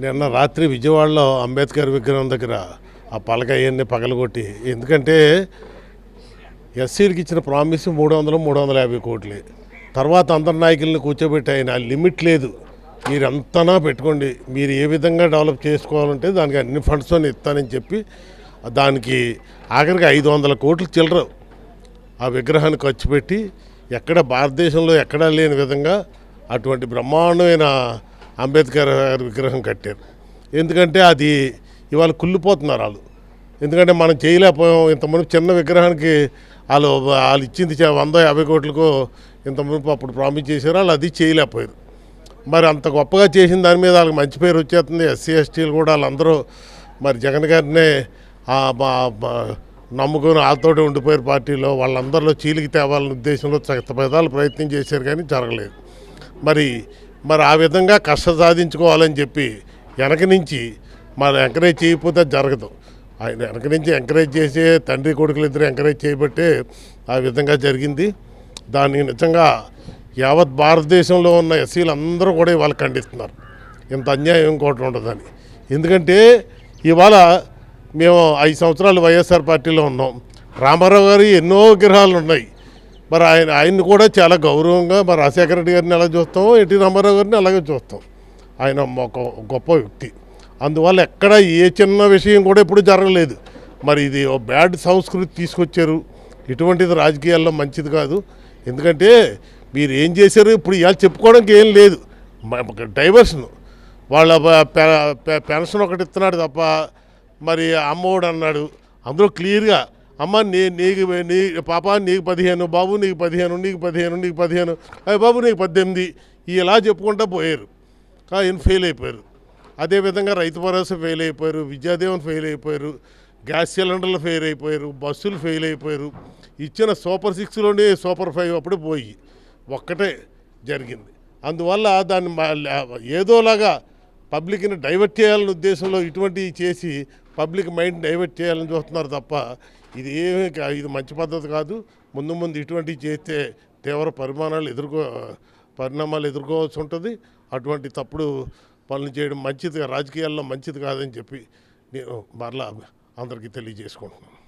నిన్న రాత్రి విజయవాడలో అంబేద్కర్ విగ్రహం దగ్గర ఆ పలక అవన్నీ పగలగొట్టి ఎందుకంటే ఎస్సీలకి ఇచ్చిన ప్రామిస్ మూడు వందలు మూడు వందల యాభై కోట్లు. తర్వాత అందరి నాయకుల్ని కూర్చోబెట్టి ఆయన లిమిట్ లేదు. మీరు అంతనా పెట్టుకోండి. మీరు ఏ విధంగా డెవలప్ చేసుకోవాలంటే దానికి అన్ని ఫండ్స్ ఇస్తానని చెప్పి దానికి ఆఖరికి ఐదు వందల కోట్లు చిల్లర ఆ విగ్రహాన్ని ఖర్చు పెట్టి ఎక్కడ భారతదేశంలో ఎక్కడా లేని విధంగా అటువంటి బ్రహ్మాండమైన అంబేద్కర్ విగ్రహం కట్టారు. ఎందుకంటే అది ఇవాళ కుళ్ళిపోతున్నారు వాళ్ళు. ఎందుకంటే మనం చేయలేకపోయాం. ఇంతమంది చిన్న విగ్రహానికి వాళ్ళు వాళ్ళు ఇచ్చింది వంద యాభై కోట్లకు ఇంతమంది అప్పుడు ప్రామిస్ చేశారు. వాళ్ళు అది చేయలేకపోయారు. మరి అంత గొప్పగా చేసిన దాని మీద వాళ్ళకి మంచి పేరు వచ్చేస్తుంది. ఎస్సీ ఎస్టీలు కూడా వాళ్ళందరూ మరి జగన్ గారినే నమ్ముకుని వాళ్ళతోటి ఉండిపోయారు పార్టీలో. వాళ్ళందరిలో చీలికి తేవాలనే ఉద్దేశంలో చక్తపేదాలు ప్రయత్నం చేశారు కానీ జరగలేదు. మరి మరి ఆ విధంగా కష్ట సాధించుకోవాలని చెప్పి వెనక నుంచి మరి ఎంకరేజ్ చేయకపోతే జరగదు. ఆయన వెనక నుంచి ఎంకరేజ్ చేసే తండ్రి కొడుకులు ఇద్దరు ఎంకరేజ్ చేయబట్టే ఆ విధంగా జరిగింది. దాన్ని నిజంగా యావత్ భారతదేశంలో ఉన్న ఎస్సీలు అందరూ కూడా ఇవాళ ఖండిస్తున్నారు. ఇంత అన్యాయం ఇంకోటి ఉండదని. ఎందుకంటే ఇవాళ మేము ఐదు సంవత్సరాలు వైఎస్ఆర్ పార్టీలో ఉన్నాం. రామారావు గారి ఎన్నో విగ్రహాలు ఉన్నాయి మరి ఆయన ఆయన్ని కూడా చాలా గౌరవంగా మరి రాజశేఖర రెడ్డి గారిని ఎలా చూస్తామో ఎన్టీ రామారావు గారిని అలాగే చూస్తాం. ఆయన ఒక గొప్ప వ్యక్తి. అందువల్ల ఎక్కడ ఏ చిన్న విషయం కూడా ఎప్పుడు జరగలేదు. మరి ఇది ఓ బ్యాడ్ సంస్కృతి తీసుకొచ్చారు. ఇటువంటిది రాజకీయాల్లో మంచిది కాదు. ఎందుకంటే మీరు ఏం చేశారు ఇప్పుడు ఇవాళ చెప్పుకోవడానికి ఏం లేదు. డైవర్షన్. వాళ్ళ పె- పెన్షన్ ఒకటి ఇస్తున్నాడు తప్ప మరి అమ్మఒడు అన్నాడు. అందులో క్లియర్గా అమ్మ నీ నీకు నీ పాప నీకు పదిహేను బాబు నీకు పదిహేను నీకు పదిహేను నీకు పదిహేను అయ్య బాబు నీకు పద్దెనిమిది ఇలా చెప్పుకుంటూ పోయారు. కానీ ఫెయిల్ అయిపోయారు. అదేవిధంగా రైతు భరోసా ఫెయిల్ అయిపోయారు విద్యాదేవన్ ఫెయిల్ అయిపోయారు గ్యాస్ సిలిండర్లు ఫెయిల్ అయిపోయారు బస్సులు ఫెయిల్ అయిపోయారు. ఇచ్చిన సూపర్ సిక్స్లోనే సూపర్ ఫైవ్ అప్పుడు పోయి ఒక్కటే జరిగింది. అందువల్ల దాన్ని ఏదోలాగా పబ్లిక్ని డైవర్ట్ చేయాలనే ఉద్దేశంలో ఇటువంటివి చేసి పబ్లిక్ మైండ్ డైవర్ట్ చేయాలని చూస్తున్నారు తప్ప ఇది ఏమి ఇది మంచి పద్ధతి కాదు. ముందు ముందు ఇటువంటివి చేస్తే తీవ్ర పరిమాణాలు ఎదుర్కో పరిణామాలు ఎదుర్కోవాల్సి ఉంటుంది. అటువంటి తప్పుడు పనులు చేయడం మంచిది రాజకీయాల్లో మంచిది కాదని చెప్పి నేను మరలా అందరికీ తెలియజేసుకుంటున్నాను.